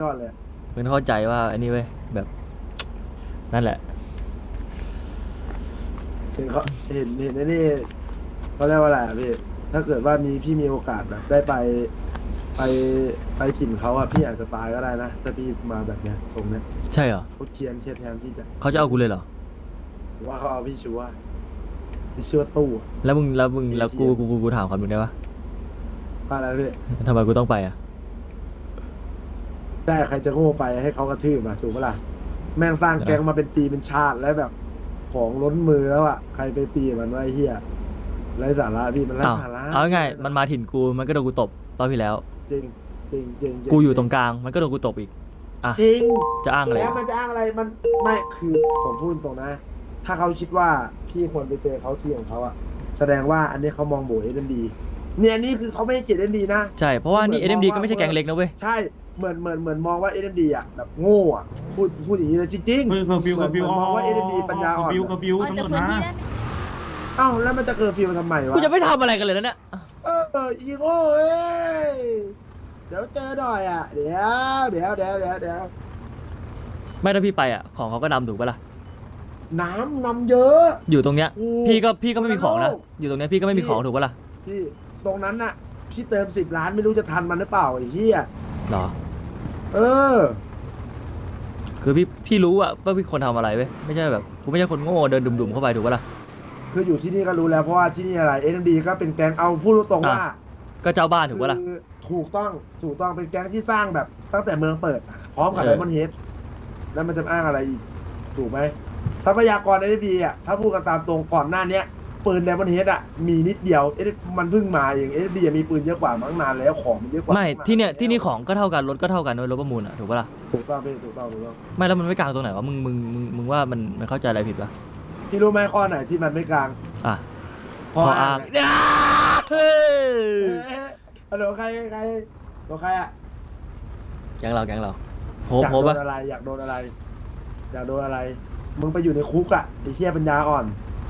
ยอดเลยมึงต้องเข้าใจว่าอันนี้เว้ยแบบ นั่นแหละ เห็นเขาเห็นเห็นไอ้นี่เขาเรียกว่าอะไรอะพี่ ถ้าเกิดว่ามีพี่มีโอกาสแบบ ได้ไป ไปไปถิ่นเขาอะพี่อาจจะตายก็ได้นะ ถ้าพี่มาแบบเนี้ยทรงเนี้ยใช่เหรอเขาเคียนเคียนแทนพี่จะเขาจะเอากูเลยเหรอหรือว่าเขาเอาพี่ชัวร์พี่ชัวร์ตู้อะแล้วมึงแล้วมึงแล้วกูเหี้ยกูกูกูถามคำนึงได้ปะว่าอะไรพี่ทำไมกูต้องไปอะ ได้ใครจะโง่ไปให้เขากระทืบอะถูกปะล่ะแม่งสร้างแก๊งมาเป็นปีเป็นชาติแล้วแบบ ของล้นมือแล้วอะใครไปตีมันว่าไอ้เฮียไร้สาระพี่มันไร้อ้าวสาระเอาง่ายๆมันมาถิ่นกูมันก็โดนกูตบรอบที่แล้ว จริงจริงจริงจริกูอยู่ตรงกลางมันก็โดนกูตบอีก อะ จริง จะอ้างอะไรแล้วมันจะอ้างอะไรมันไม่คือผมพูดตรงนะ ถ้าเขาคิดว่าพี่ควรไปเจอเขาที่ของเขาอะแสดงว่าอันนี้เขามองโบเอ็นดีเนี่ยอันนี้คือเขาไม่ให้เกียรติเอ็นดีนะ ใช่เพราะว่านี่ เหมือน NMD มองว่าก็ไม่ใช่แกงเล็กนะเว้ย ใช่ เหมือนเหมือนเหมือนมองว่าเอ็นดีอะแบบโง่อะพูดพูดอย่างนี้เลยจริง เฮ้ยเคอร์ฟิวเคอร์ฟิวเหมือนมองว่า SMD ปัญญาอ่อน เคอร์ฟิวเคอร์ฟิวอ๋อตำรจะวจพื้นมาที่ได้ไหมๆเอ้าแล้วมันจะเคอร์ฟิวทำไมวะกูจะไม่ทำอะไรกันเลยนะเนี่ยเอออีโง่เอ้ยเดี๋ยวเจอหน่อยอะเดี๋ยวเดี๋ยวเดี๋ยวเดี๋ยวเดี๋ยวไม่ถ้าพี่ไปอะของเขาก็นำถูกปะล่ะน้ำนำเยอะ อยู่ตรงเนี้ยโอ้พี่ก็พี่ก็ไม่มีของนะโลกอยู่ตรงเนี้ยพี่ก็ไม่มีของถูกปะล่ะพี่ตรงนั้นน่ะพี่เติมสิบล้านไม่รู้จะทันมันหรือเปล่าไอ้เหี้ยหรอ เออ คือพี่พี่รู้อะว่าพี่คนทำอะไรเว้ยไม่ใช่แบบกูไม่ใช่คนโง่เดินดุ่มๆเข้าไปถูกปะล่ะ คืออยู่ที่นี่ก็รู้แล้วเพราะว่าที่นี่อะไรเอ็นดีก็เป็นแก๊งเอาพูดตรงๆว่า อะ ก็เจ้าบ้านถูกปะล่ะ คือถูกต้องถูกต้องเป็นแก๊งที่สร้างแบบตั้งแต่เมืองเปิด พร้อมกับเอไดอ มอนเฮดแล้วมันจะอ้างอะไรอีก ถูกไหมทรัพยากรเอ็นดีอะถ้าพูดกันตามตรงก่อนหน้าเนี้ย ปืนไดมอนเฮดอะมีนิดเดียวเอ็มันเพิ่งมาอย่างเอ็นดีมีปืนเยอะกว่ามั้งนานแล้วของมันเยอะกว่าไม่ตั้งาที่เนี่ยแล้วที่นี่ของก็เท่ากันรถก็เท่ากันด้วยรถประมูลอะถูกปะล่ะถูกต้องพี่ถูกต้องถูกต้องไม่แล้วมันไม่กลางตรงไหนวะมึงมึงมึงมึงว่ามันมันเข้าใจอะไรผิดปะพี่รู้ไหมข้อไหนที่มันไม่กลางอะข้อข้ออ้าอ้างงเนี่ยอ้าเฮ้ยเอ๊ะฮัลโหลใครใครตัวใครอะแก๊งเราแก๊งเราโฮอยากโฮโดปะนอะไรอยากโดนอะไร อยากโดนอะไร มึงไปอยู่ในคุกอะไอ้เชี่ยปัญญาอ่อน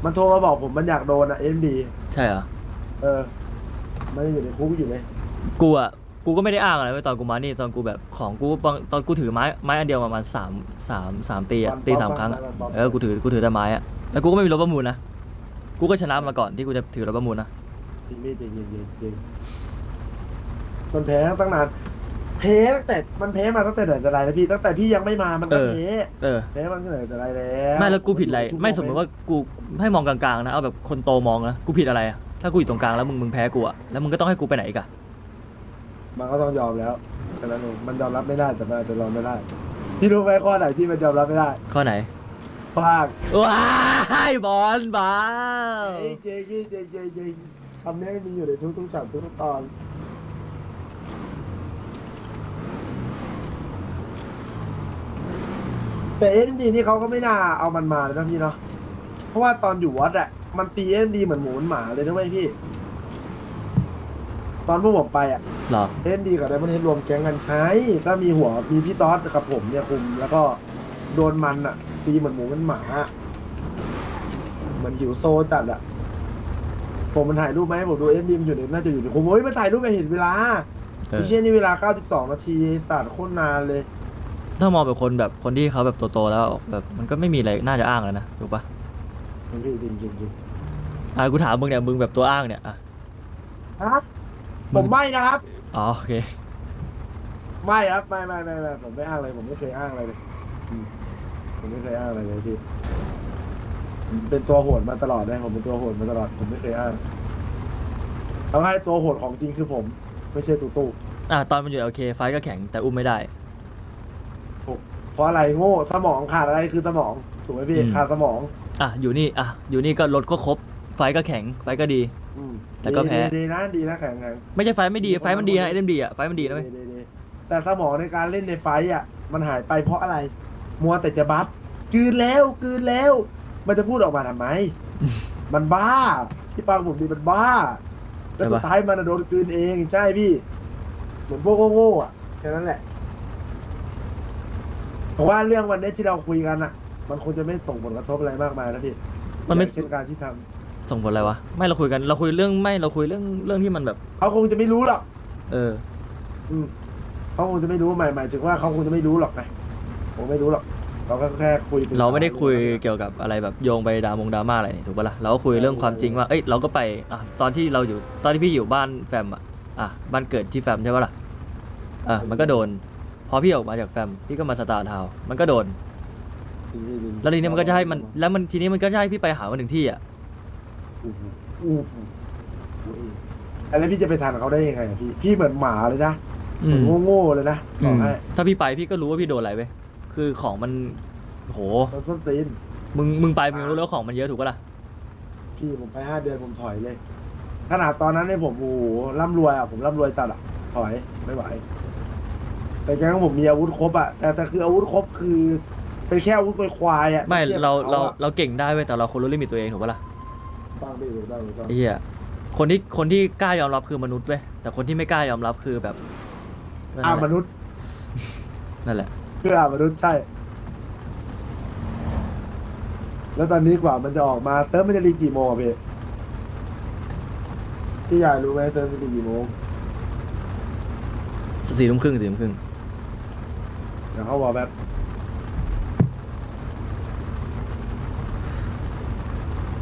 มันโทรมาบอกผมมันอยากโดนอะเอ็มดีใช่เหรอ เออ มันยังอยู่ในคุกอยู่เลย กูอะกูก็ไม่ได้อ้างอะไรไว้ตอนกูมานี่ตอนกูแบบของกูบางตอนกูถือไม้ไม้อันเดียวประมาณสามสามสามตีอะวันตีสามครั้งอะวันวันเออกูถือกูถือแต่ไม้อะแล้วกูก็ไม่มีรถประมูลนะกูก็ชนะมาก่อนที่กูจะถือรถประมูลนะจริงพี่จริงจริงจริงจริงมันแพ้ตั้งนาน แพ้ตั้งแต่มันแพ้มาตั้งแต่ไหนแต่ไรแล้วพี่ตั้งแต่พี่ยังไม่มามันก็แพ้เออ แพ้มันตั้งแต่ไหนแต่ไรแล้วไม่แล้วกูผิดอะไรทุกไม่สมมติว่ากูให้มองกลางๆนะเอาแบบคนโตมองนะกูผิดอะไรอะถ้ากูอยู่ตรงกลางแล้วมึงมึงแพ้กูอะแล้วมึงก็ต้องให้กูไปไหนอีกอะมันก็ต้องยอมแล้วแค่นั้นเองมันยอมรับไม่ได้แต่มันอาจจะยอมไม่ได้ ที่รู้ไหมข้อไหนที่มันยอมรับไม่ได้ข้อไหนภาคว้ายบอลบ้าเฮ้ยเจ๊กี้เจ๊เจ๊เจ๊คำนี้มีอยู่ในทุกทุกๆฉากทุกๆตอน แต่เอ็นดีนี่เขาก็ไม่น่าเอามันมาเลยนะพี่เนาะ เพราะว่าตอนอยู่วัดอะมันตีเอ็นดีเหมือนหมูเหมือนหมาเลยนะเว้ยพี่ ตอนพวกผมไปอะเหรอ เอ็นดีกับไดมอนเฮดรวมแก๊งกันใช้ ก็มีหัวมีพี่ต๊อดกับผมเนี่ยคุม แล้วก็โดนมันอะตีเหมือนหมูเหมือนหมาอะเหมือนหิวโซจัดอะผมมันถ่ายรูปไหมาให้ผมดูเอ็นดีมันอยู่ในน่าจะอยู่ในคุมเฮ้ยมันถ่ายรูปไปเห็นเวลา เออ พี่เชี่ยนี่เวลา 92 นาทีสตาร์ทโคตรนานเลย ถ้ามองแบบคนแบบคนที่เขาแบบโตๆแล้วแบบมันก็ไม่มีอะไรน่าจะอ้างแล้วนะถูกปะจริงจริงจริงจริงอะกูถามมึงเนี่ยมึงแบบตัวอ้างเนี่ยอะครับผมไม่นะครับอ๋อโอเคไม่ครับไม่ไม่ไม่ไม่ผมไม่อ้างเลยผมไม่เคยอ้างอะไรเลยอืมผมไม่เคยอ้างอะไรเลยพี่ผมเป็นตัวโหดมาตลอดเลยผมเป็นตัวโหดมาตลอดผมไม่เคยอ้างเอาให้ตัวโหดของจริงคือผม ไม่ใช่ตู้ตู้อะตอนมันอยู่โอเคไฟก็แข็งแต่อุ้มไม่ได้เพ ราะอะไรโง่สมองขาดอะไรคือสมองถูกไหมพี่อืม ขาดสมองอะอยู่นี่อะอยู่นี่ก็รถก็ครบ ไฟก็แข็งไฟก็ดี อืมแต่ก็ดีแพ้ ดีดีนะดีนะแข็งแข็งไม่ใช่ไฟไม่ดีไฟมันดีนะเอ็มดีอะไฟมันดีนะเว้ยดีดีแต่สมองในการเล่นในไฟท์อะ มันหายไปเพราะอะไร มัวแต่จะบัฟกลืนแล้วกลืนแล้ว มันจะพูดออกมาทำไม มันบ้า ที่ฟังผมดีมันบ้า แล้วสุดท้ายมันน่ะโดนกลืนเองใช่พี่ เหมือนพวกโง่ๆอะแค่นั้นแหละ ผมว่าเรื่องวันนี้ที่เราคุยกันอะ มันคงจะไม่ส่งผลกระทบอะไรมากมายนะพี่มันไม่ อย่างเช่นการที่ทำส่งผลอะไรวะไม่เราคุยกันเราคุยเรื่องไม่เราคุยเรื่องเรื่องที่มันแบบ เขาคงจะไม่รู้หรอกเออ อืมเขเขาคงจะไม่รู้หมายหมายถึงว่าเขาคงจะไม่รู้หรอกไงผมไม่รู้หรอก เราก็แค่คุยปกษเราไม่ได้คุยเกี่ยวกับอะไรแบบโยงไปดรามงดราม่าอะไรนี่ถูกปะล่ะเราก็คุยเรื่องความจริงว่าเอ้ยเราก็ไปอะตอนที่เราอยู่ตอนที่พี่อยู่บ้านแฟมอะอะบ้านเกิดที่แฟมใช่ปะล่ะอะมันก็โดน พอพี่ออกมาจากแฟมพี่ก็มาสตาร์ทาวน์มันก็โดน แล้วทีนี้มันก็จะให้มันแล้วมันทีนี้มันก็จะให้พี่ไปหาวันหนึ่งที่อะอู้หูอู้หูแล้วพี่จะไปทันเขาได้ยังไงอะพี่ พี่เหมือนหมาเลยนะเหมือนโง่ๆเลยนะบอกให้ถ้าพี่ไปพี่ก็รู้ว่าพี่โดนอะไรเว้ยคือของมันโหโดนส้นตีน มึงมึงไปมึงรู้แล้ววาของมันเยอะถูกปะล่ะพี่ผมไปห้าเดือนผมถอยเลย ขนาดตอนนั้นเนี่ยผมโอ้โหร่ำรวยอะผมร่ำรวยจัดอะ ถอยไม่ไหว แต่แกงผมมีอาวุธครบอะแต่แต่คืออาวุธครบคือเป็นแค่อาวุธควายๆอะไม่ทียบเรากับขเราอะเราเก่งได้เว้ยแต่เราคนรู้ลิมิตตัวเองถูกปะล่ะต้องพี่ถูกต้องถูกต้องไอ้เหี้ยคนที่คนที่กล้ายอมรับคือมนุษย์เว้ยแต่คนที่ไม่กล้ายอมรับคือแบบอ่านั่นแหมละนุษย์นั่นแหละ คืออ่ามนุษย์ใช่ แล้วตอนนี้กว่ามันจะออกมาเติมมันจะรีกี่โมงอะพี่พี่ใหญ่รู้ไหมเติมมันจะรีกี่โมงสี่ทุ่มครึ่งสี่ทุ่มครึ่งเดี๋ยวเขาบอกแบบ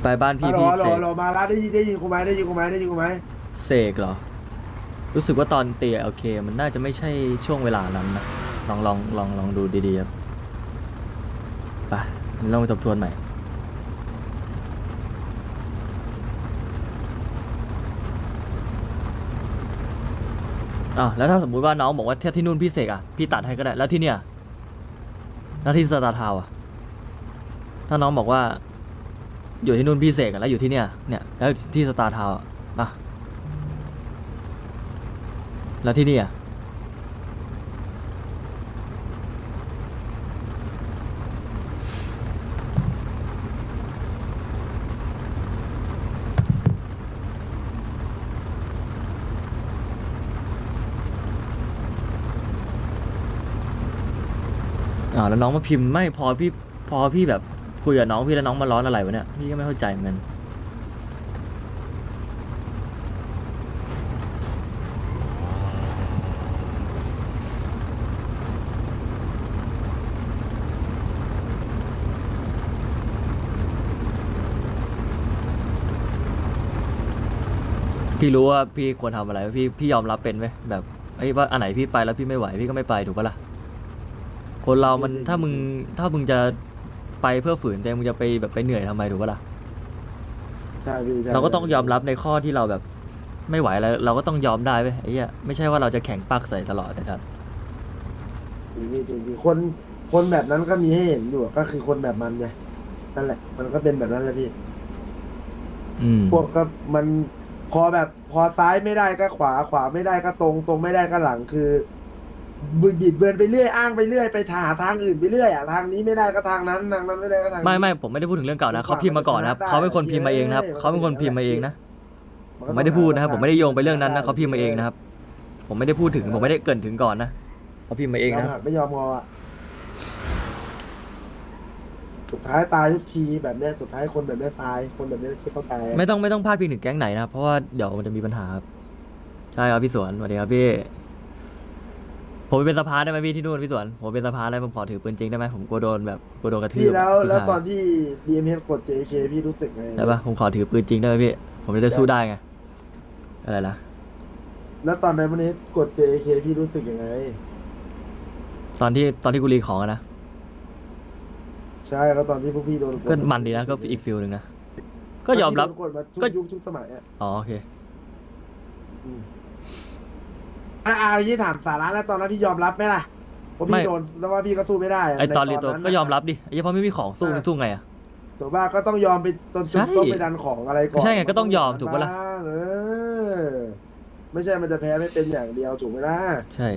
ไปบ้านพี่ฮัลโหลพี่ฮัลโหลเสกฮัลโหลมาแล้วได้ยินได้ยินกูไหมได้ยินกูไหมได้ยินกูไหมเสกเหรอ รู้สึกว่าตอนเตียโอเค มันน่าจะไม่ใช่ช่วงเวลานั้นนะลองลองลองลองดูดีๆครับไปลองไปทบทวนใหม่ อะแล้วถ้าสมมุติว่าน้องบอกว่าเที่ยที่นู่นพี่เสกอะพี่ตัดให้ก็ได้แล้วที่เนี่ยแล้วที่สตาร์ทาวอะ ถ้าน้องบอกว่า อยู่ที่นู่นพี่เสกอะแล้วอยู่ที่เนี่ยเนี่ยแล้วที่สตาร์ทาวอะอะแล้วที่นี่อะ อ่าแล้วน้องมาพิมพ์ไม่พอพี่พอพี่แบบคุยกับน้องพี่แล้วน้องมาร้อนอะไรวะเนี่ยพี่ก็ไม่เข้าใจเหมือนกันพี่รู้ว่าพี่ควรทำอะไร พี่พี่ยอมรับเป็นไหมแบบไอ้ยว่าอันไหนพี่ไปแล้วพี่ไม่ไหวพี่ก็ไม่ไปถูกปะล่ะ คนเรามันถ้ามึงถ้ามึงจะไปเพื่อฝืนแต่มึงจะไปแบบไปเหนื่อยทำไมถูกปะล่ะใช่พี่ใช่เราก็ต้องยอมรับในข้อที่เราแบบไม่ไหวแล้ว เราก็ต้องยอมได้เว้ยไอ้เหี้ยไม่ใช่ว่าเราจะแข็งปักใส่ตลอดนะครับจริงพี่จริงพี่คนคนแบบนั้นก็มีให้เห็นอยู่อะก็คือคนแบบมันไงนั่นแหละ มันก็เป็นแบบนั้นแหละพี่ อืมพวกก็มันพอแบบพอซ้ายไม่ได้ก็ขวาขวาไม่ได้ก็ตรง ตรงไม่ได้ก็หลังคือ บิดบิดเบือนไปเรื่อยอ้างไปเรื่อยไปหาทางอื่นไปเรื่อยอะทางนี้ไม่ได้ก็ทางนั้นทางนั้นไม่ได้ก็ทางนี้ ไม่ไม่ผมไม่ได้พูดถึงเรื่องเก่านะเขาพิมพ์มาก่อนนะครับเขาเป็นคนพิมพ์มาเองนะครับเขาเป็นคนพิมพ์มาเองนะนผก็มต้องไม่ได้พูดนะครับหผมไม่ได้โยงไปเรื่องนั้นนะเขาพิมพ์มาเองนะครับ ผมไม่ได้พูดถึงผมไม่ได้เกรินถึงก่อนนะเขาพิมพ์มาเองนะยมหักไม่ยอมงออะสุดท้ายตายทุกทีแบบเนี้ยสุดท้ายคนแบบเนี้ยตายคนแบบเนี้ยที่เขาตายไม่ต้องไม่ต้องพลาดพิงถึงแก๊งไหนนะครับเพราะว่าเดี๋ยวมันจะมีปัญหาครับใช่ครับพี่สวนสวัสดีครับพี่ ผมเป็นสภาได้ไหมพี่ที่นู่นพี่สวนผมเป็นสภาได้ผมขอถือปืนจริงได้ไหมผมกลัวโดนแบบกลัวโดนกระทืบพี่แล้วผู้แล้วชายตอนที่ DMH กด JK พี่รู้สึกไงได้ปะผมขอถือปืนจริงได้ไหมพี่ผมจะได้สู้ได้ไงอะไรนะแล้วตอนนั้นวันนี้กด JK พี่รู้สึกยังไง ตอนที่ตอนที่กูรีของอะนะใช่ก็ตอนที่พวกพี่โดนก็มันดีนะก็อีกฟิลหนึ่งนะก็ยอมรับที่โดนกดมาทุก็กยุคทุกสมัยอะอ๋อโอเค อืมอะอะยี่ถามสาระแล้วตอนนั้นพี่ยอมรับไหมล่ะว่าไม่ พี่โดนแล้วว่าพี่ก็สู้ไม่ได้ะไอตอนใรีตัวะก็ยอมรับดิไอ้เหี้ยเพราะไม่มีของสู้มึงสู้ไงอะถูกป่ะก็ต้องยอมไปจนจใช่นต้องไปดันของอะไรก่อนใช่ไงก็ต้องยอมถูกปะล่ะบ้างเออไม่ใช่มันจะแพ้ไม่เป็นอย่างเดียวถูกไหมล่ะใช่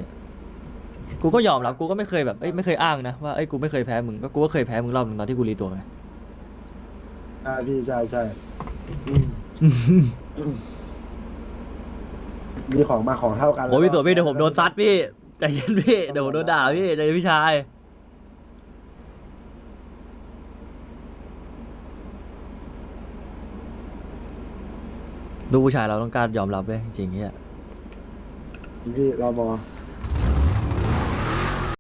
กูก็ยอมรับกูก็ไม่เคยแบบเอ้ยไม่เคยอ้างนะว่าเอ้ยกูไม่เคยแพ้มึงก็กูก็เคยแพ้มึงรอบนึงตอนที่กูรีตัวไง ใช่พี่ใช่ใช่อืม มีของมาของเท่ากันโอ้ยพี่สวนพี่เดี๋ยวผมโดนซัดพี่ใจเย็นพี่เดี๋ยวผมโดนด่าพี่ใจเย็นพี่ชายลูกผู้ชายเราต้องกล้ารยอมรับเว้ยจริงๆเนี่ย พี่รอมอ